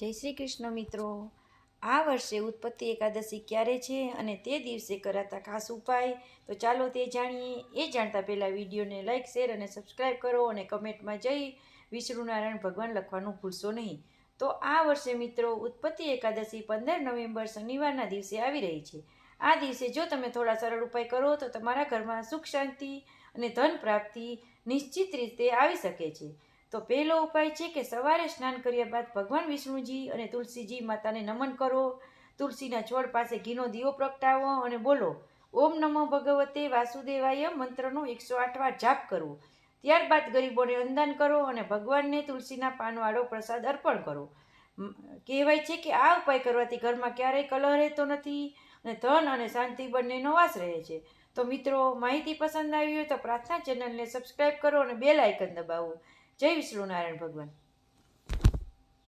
જય શ્રી કૃષ્ણ મિત્રો. આ વર્ષે ઉત્પત્તિ એકાદશી ક્યારે છે અને તે દિવસે કરાતા ખાસ ઉપાય? તો ચાલો તે જાણીએ. એ જાણતા પહેલાં વિડીયોને લાઇક શેર અને સબસ્ક્રાઈબ કરો અને કમેન્ટમાં જઈ વિષ્ણુનારાયણ ભગવાન લખવાનું ભૂલશો નહીં. તો આ વર્ષે મિત્રો ઉત્પત્તિ એકાદશી પંદર નવેમ્બર શનિવારના દિવસે આવી રહી છે. આ દિવસે જો તમે થોડા સરળ ઉપાય કરો તો તમારા ઘરમાં સુખ શાંતિ અને ધન પ્રાપ્તિ નિશ્ચિત રીતે આવી શકે છે. તો પહેલો ઉપાય છે કે સવારે સ્નાન કર્યા બાદ ભગવાન વિષ્ણુજી અને તુલસીજી માતાને નમન કરો. તુલસીના છોડ પાસે ઘીનો દીવો પ્રગટાવો અને બોલો, ઓમ નમો ભગવતે વાસુદેવાય મંત્રનો એકસો આઠ વાર જાપ કરવો ત્યારબાદ ગરીબોને અંદાન કરો અને ભગવાનને તુલસીના પાનવાળો પ્રસાદ અર્પણ કરો. કહેવાય છે કે આ ઉપાય કરવાથી ઘરમાં ક્યારેય કલહ રહેતો નથી અને ધન અને શાંતિ બંનેનો વાસ રહે છે. તો મિત્રો, માહિતી પસંદ આવી હોય તો પ્રાર્થના ચેનલને સબસ્ક્રાઈબ કરો અને બેલ આઇકન દબાવો. જય વિષ્ણુનારાયણ ભગવાન.